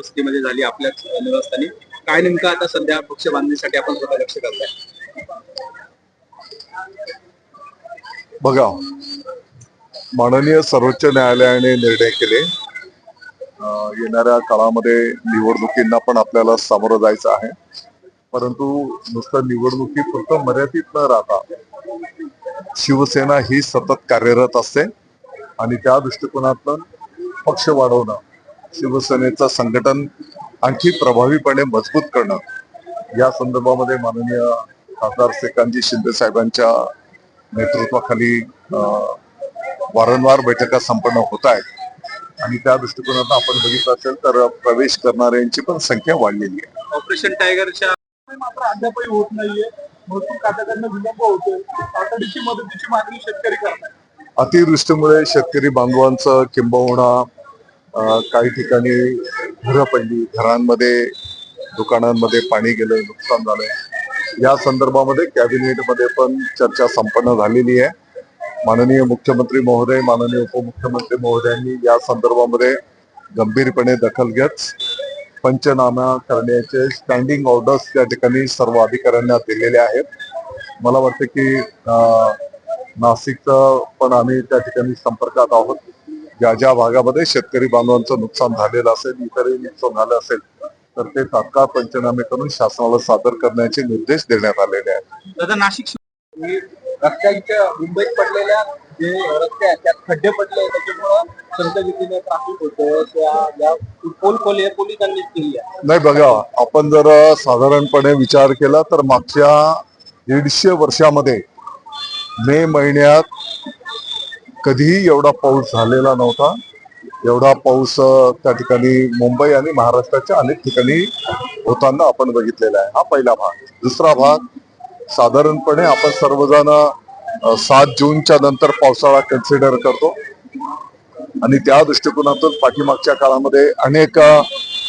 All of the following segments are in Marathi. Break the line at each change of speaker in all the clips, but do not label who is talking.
उपस्थितीमध्ये झाली आपल्याच निवासस्थानी. काय नेमकं आता सध्या पक्ष बांधणीसाठी आपण स्वतः लक्ष करताय?
बघा माननीय सर्वोच्च न्यायालयाने निर्णय केले. येणाऱ्या काळामध्ये निवडणुकींना पण आपल्याला सामोरं जायचं आहे. परंतु नुसतं निवडणुकी फक्त मर्यादित न राहता शिवसेना ही सतत कार्यरत असते आणि त्या दृष्टिकोनातून पक्ष वाढवणं शिवसेनेचं संघटन आणखी प्रभावीपणे मजबूत करणं या संदर्भामध्ये माननीय खासदार श्रीकांतजी शिंदे साहेबांच्या नेतृत्वाखाली अं, वारंवार बैठका संपन्न होत आहेत. आणि त्या दृष्टिकोनातून आपण बघितलं असेल तर प्रवेश करणाऱ्यांची पण संख्या वाढलेली आहे.
ऑपरेशन टायगरच्या
मात्र अद्यापही होत नाहीये. महसूल खात्याकडनं विलंब होतोय. तातडीची मदतीची मागणी शेतकरी करतात
अतिवृष्टीमुळे शेतकरी बांधवांचं किंबहुना काही ठिकाणी घरं पडली घरांमध्ये दुकानांमध्ये पाणी गेलं नुकसान झालं. या संदर्भामध्ये कॅबिनेटमध्ये पण चर्चा संपन्न झालेली आहे. माननीय मुख्यमंत्री महोदय माननीय उपमुख्यमंत्री महोदयांनी या संदर्भामध्ये गंभीरपणे दखल घेत पंचनामा करण्याचे स्टँडिंग ऑर्डर्स त्या ठिकाणी सर्व अधिकाऱ्यांना दिलेले आहेत. मला वाटतं की नाशिकचं पण आम्ही त्या ठिकाणी संपर्कात आहोत. ज्या ज्या भागामध्ये शेतकरी बांधवांचं नुकसान झालेलं असेल इतरही नुकसान झालं असेल तर ते तात्काळ पंचनामे करून शासनाला सादर करण्याचे निर्देश देण्यात आलेले आहेत.
दादा नाशिक रस्त्यांच्या मुंबईत पडलेल्या जे रस्ते आहेत त्यात खड्डे पडले त्याच्यामुळं
नाही बघा आपण जर साधारणपणे विचार केला तर मागच्या दीडशे वर्षामध्ये मे महिन्यात कधीही एवढा पाऊस झालेला नव्हता. एवढा पाऊस त्या ठिकाणी मुंबई आणि महाराष्ट्राच्या अनेक ठिकाणी होताना आपण बघितलेला आहे. हा पहिला भाग. दुसरा भाग साधारणपणे आपण सर्वजण सात जूनच्या नंतर पावसाळा कन्सिडर करतो. आणि त्या दृष्टिकोनातून पाठीमागच्या काळामध्ये अनेक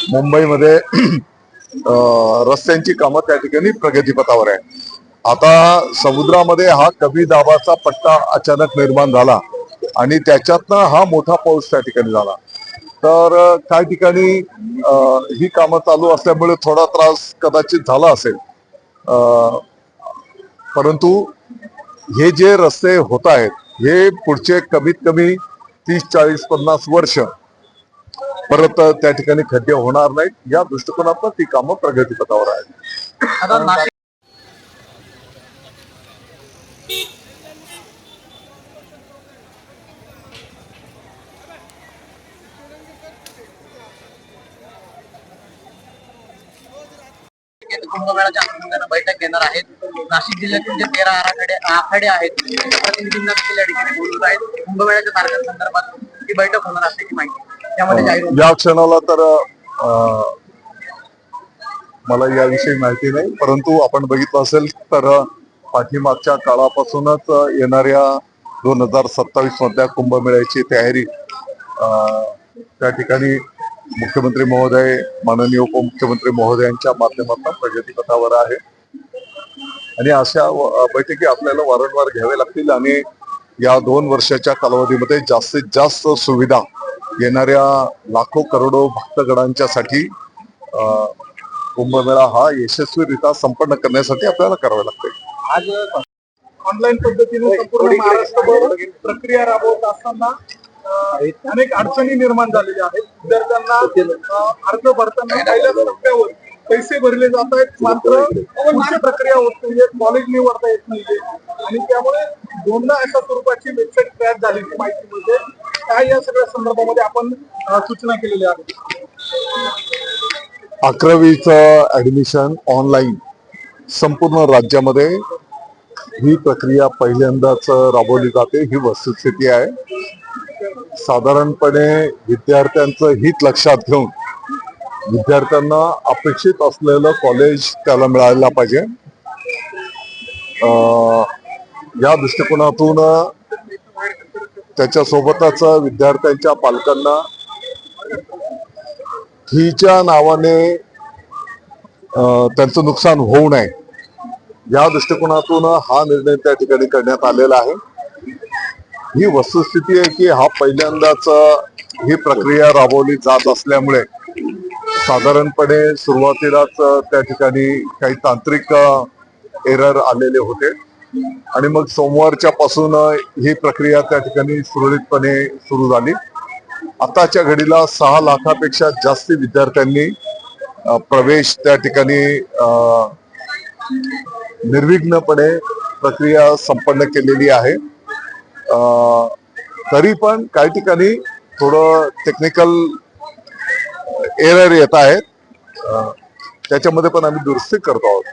मुंबईमध्ये रस्त्यांची कामं त्या ठिकाणी प्रगतीपथावर आहे आता समुद्रामध्ये हा कमी दाबाचा पट्टा अचानक निर्माण झाला. आणि त्याच्यातनं हा मोठा पाऊस त्या ठिकाणी झाला. तर काही ठिकाणी ही कामं चालू असल्यामुळे थोडा त्रास कदाचित झाला असेल. अं, परंतु हे जे रस्ते होत आहेत हे पुढचे कमीत कमी तीस चाळीस पन्नास वर्ष परत त्या ठिकाणी खड्डे होणार नाहीत. या दृष्टिकोनातून ती कामं प्रगतीपथावर आहेत
आता नाशिक
कुंभमेळ्याच्या अनुषंगानं बैठक घेणार आहेत नाशिक जिल्ह्यातील जे तेरा आराखडे आखाडे आहेत प्रतिनिधींना देखील या ठिकाणी बोलत आहेत. कुंभमेळ्याच्या तारखांसंदर्भात ही बैठक होणार असल्याची माहिती त्यामध्ये जाहीर
या क्षणाला तर मला याविषयी माहिती नाही परंतु आपण बघितलं असेल तर पाठीमागच्या काळापासूनच येणाऱ्या दोन हजार सत्तावीस मधल्या कुंभमेळ्याची तयारी त्या ठिकाणी मुख्यमंत्री महोदय माननीय उपमुख्यमंत्री महोदयांच्या माध्यमातून प्रगतीपथावर आहे. आणि अशा बैठकी आपल्याला वारंवार घ्याव्या लागतील आणि या दोन वर्षाच्या कालावधीमध्ये जास्तीत जास्त सुविधा येणाऱ्या लाखो करोडो भक्तगणांच्यासाठी कुंभमेळा हा यशस्वीरित्या संपन्न करण्यासाठी आपल्याला करावं लागते.
आज
ऑनलाईन पद्धतीने संपूर्ण महाराष्ट्रभर प्रक्रिया राबवत असताना अनेक अडचणी निर्माण झालेल्या आहेत. विद्यार्थ्यांना अर्ज भरताना पहिल्याच टप्प्यावर पैसे भरले जात आहेत मात्र पुढची प्रक्रिया होत नाहीये कॉलेज निवडता येत नाहीये. आणि त्यामुळे दोनदा अशा स्वरूपाची वेबसाईट क्रॅश झाल्याची माहिती मिळते. काय या सगळ्या संदर्भामध्ये आपण सूचना केलेल्या आहेत.
अकरावीचं ऍडमिशन ऑनलाईन संपूर्ण राज्यामध्ये ही प्रक्रिया पहिल्यांदाच राबवली जाते. ही वस्तुस्थिती आहे. साधारणपणे विद्यार्थ्यांचं हित लक्षात घेऊन विद्यार्थ्यांना अपेक्षित असलेलं कॉलेज त्याला मिळायला पाहिजे. अं, या दृष्टिकोनातून त्याच्यासोबतच विद्यार्थ्यांच्या पालकांना फीच्या नावाने त्यांचं नुकसान होऊ नये. या दृष्टिकोनातून हा निर्णय त्या ठिकाणी करण्यात आलेला आहे. ही वस्तुस्थिती आहे की हा पहिल्यांदाच ही प्रक्रिया राबवली जात असल्यामुळे साधारणपणे सुरुवातीलाच त्या ठिकाणी काही तांत्रिक एरर आलेले होते. आणि मग सोमवारच्या पासून ही प्रक्रिया त्या ठिकाणी सुरळीतपणे सुरू झाली. आताच्या घडीला सहा लाखापेक्षा जास्ती विद्यार्थ्यांनी प्रवेश त्या ठिकाणी निर्विघ्नपणे प्रक्रिया संपन्न केलेली आहे. तरी पण काही ठिकाणी थोडं टेक्निकल एरर येत आहेत. त्याच्यामध्ये पण आम्ही दुरुस्ती करतो आहोत.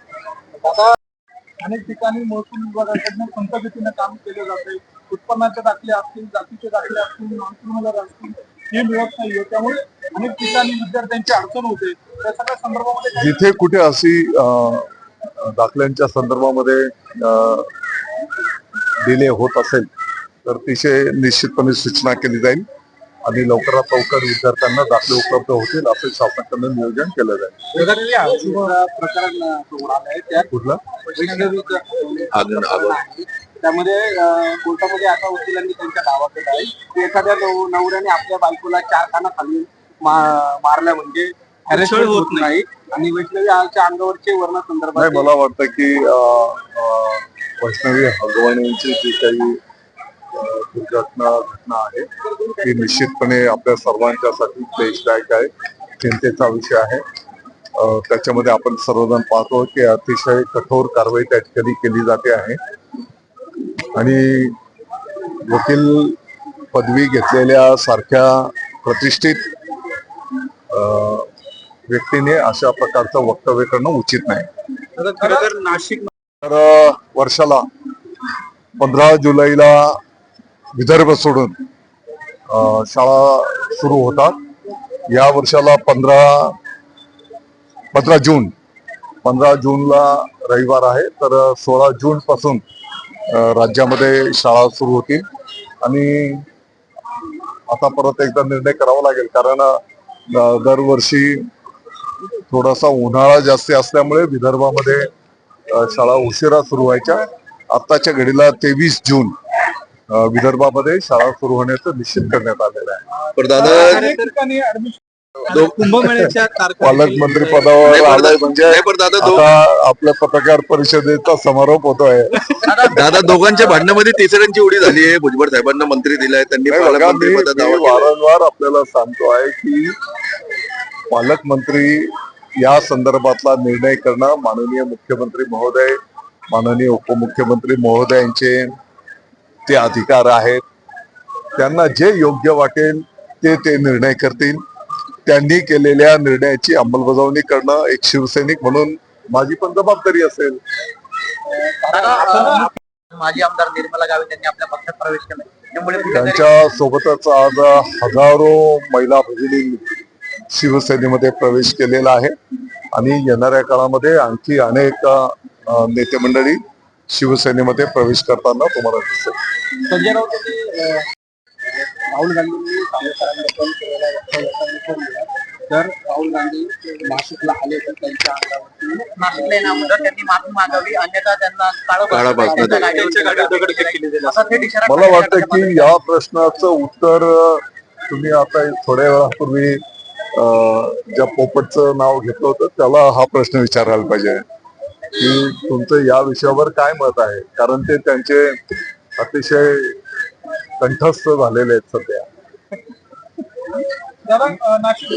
अनेक ठिकाणी महसूल विभागाकडनं संतगतीनं काम केलं जाते उत्पन्नाचे दाखले असतील जातीचे दाखले असतील नॉन क्रिमिनल असतील हे मिळत नाहीये त्यामुळे अनेक ठिकाणी विद्यार्थ्यांची अडचण होते. त्या सगळ्या संदर्भामध्ये
जिथे कुठे अशी दाखल्यांच्या संदर्भामध्ये डिले होत असेल तर अतिशय निश्चितपणे सूचना केली जाईल. आणि लवकरात लवकर विद्यार्थ्यांना दाखले उपलब्ध होतील असं शासनाकडनं नियोजन केलं जाईल. कुठला.
त्यामध्ये कोर्टामध्ये आता वकिलांनी त्यांच्या दावा केला आहे की एखाद्या नव- नवऱ्याने आपल्या बायकोला चार खाना खाली मा- मारल्या म्हणजे होत नाही. आणि वैष्णवी आच्या अंगावरचे वर्ण संदर्भात
मला वाटतं की वैष्णवी हगवाणीची जी काही दुर्घटना घटना आहे. ती निश्चितपणे आपल्या सर्वांच्यासाठी क्लेशदायक आहे. चिंतेचा विषय आहे. त्याच्यामध्ये आपण सर्वजण पाहतो की अतिशय कठोर कारवाई त्या ठिकाणी केली जाते आहे. आणि वकील पदवी घेतलेल्या सारख्या प्रतिष्ठित व्यक्तीने अशा प्रकारचं वक्तव्य करणं उचित नाही.
तर
वर्षाला पंधरा जुलैला विदर्भ सोडून शाळा सुरू होतात. या वर्षाला पंधरा पंधरा जून पंधरा जूनला रविवार आहे. तर सोळा जून पासून राज्यामध्ये शाळा सुरू होतील. आणि आता परत एकदा निर्णय करावा लागेल. कारण दरवर्षी थोडासा उन्हाळा जास्ती असल्यामुळे विदर्भामध्ये शाळा उशिरा सुरू व्हायच्या. आत्ताच्या घडीला तेवीस जून विदर्भामध्ये शाळा सुरू होण्याचं निश्चित करण्यात आलेलं आहे.
दादा
कुंभमेळ्याच्या तारखा
पालकमंत्री पदावर आलाय म्हणजे आपल्या पत्रकार परिषदेचा समारोप होतोय.
दादा दोघांच्या भांडणामध्ये तिसऱ्यांची उडी झाली आहे. भुजबळ साहेबांना मंत्री दिलाय त्यांनी.
वारंवार आपल्याला सांगतो आहे की पालकमंत्री या संदर्भातला निर्णय करणं माननीय मुख्यमंत्री महोदय माननीय उपमुख्यमंत्री महोदयांचे ते अधिकार आहेत. त्यांना जे योग्य वाटेल ते ते निर्णय करतील. त्यांनी केलेल्या निर्णयाची अंमलबजावणी करणं एक शिवसैनिक म्हणून माझी पण जबाबदारी असेल.
माजी आमदार निर्मला गावित यांनी आपल्या पक्षात प्रवेश केला
त्यांच्या सोबतच आज हजारो महिला भगिनी शिवसेनेमध्ये प्रवेश केलेला आहे. आणि येणाऱ्या काळामध्ये आणखी अनेक नेते मंडळी शिवसेनेमध्ये प्रवेश करताना तुम्हाला दिसेल
अं, राहुल गांधींनी राहुल गांधी नाशिकला आले तर त्यांच्या
नाशिकला येण्याअगोदर त्यांनी माफी मागावी अन्यथा
मला वाटतं की या प्रश्नाचं उत्तर तुम्ही आता थोड्या वेळापूर्वी अ, ज्या पोपटचं नाव घेतलं होतं त्याला हा प्रश्न विचारायला पाहिजे. की तुमचं या विषयावर काय मत आहे? कारण ते त्यांचे अतिशय कंठस्थ झालेले आहेत सध्या.